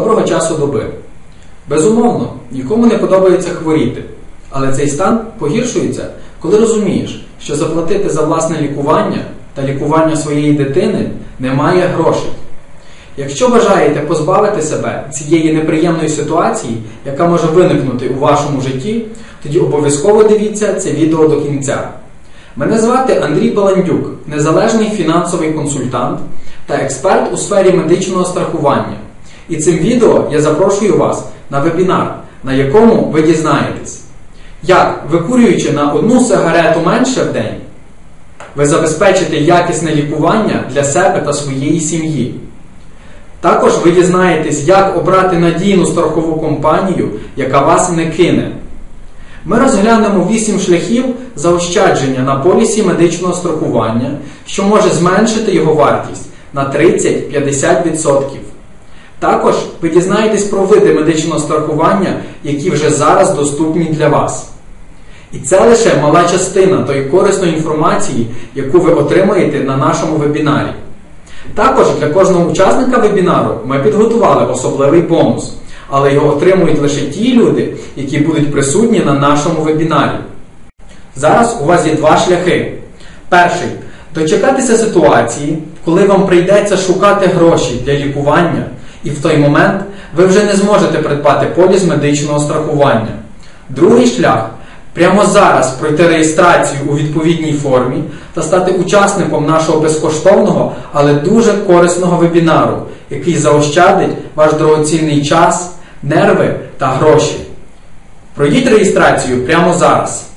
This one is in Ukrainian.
Доброго часу доби. Безумовно, нікому не подобається хворіти, але цей стан погіршується, коли розумієш, що заплатити за власне лікування та лікування своєї дитини немає грошей. Якщо бажаєте позбавити себе цієї неприємної ситуації, яка може виникнути у вашому житті, тоді обов'язково дивіться це відео до кінця. Мене звати Андрій Баландюк, незалежний фінансовий консультант та експерт у сфері медичного страхування. І цим відео я запрошую вас на вебінар, на якому ви дізнаєтесь, як, викурюючи на одну сигарету менше в день, ви забезпечите якісне лікування для себе та своєї сім'ї. Також ви дізнаєтесь, як обрати надійну страхову компанію, яка вас не кине. Ми розглянемо 8 шляхів заощадження на полісі медичного страхування, що може зменшити його вартість на 30-50%. Також ви дізнаєтесь про види медичного страхування, які вже зараз доступні для вас. І це лише мала частина тої корисної інформації, яку ви отримаєте на нашому вебінарі. Також для кожного учасника вебінару ми підготували особливий бонус, але його отримують лише ті люди, які будуть присутні на нашому вебінарі. Зараз у вас є два шляхи. Перший дочекатися ситуації, коли вам прийдеться шукати гроші для лікування, і в той момент ви вже не зможете придбати поліс медичного страхування. Другий шлях прямо зараз пройти реєстрацію у відповідній формі та стати учасником нашого безкоштовного, але дуже корисного вебінару, який заощадить ваш дорогоцінний час, нерви та гроші. Пройдіть реєстрацію прямо зараз.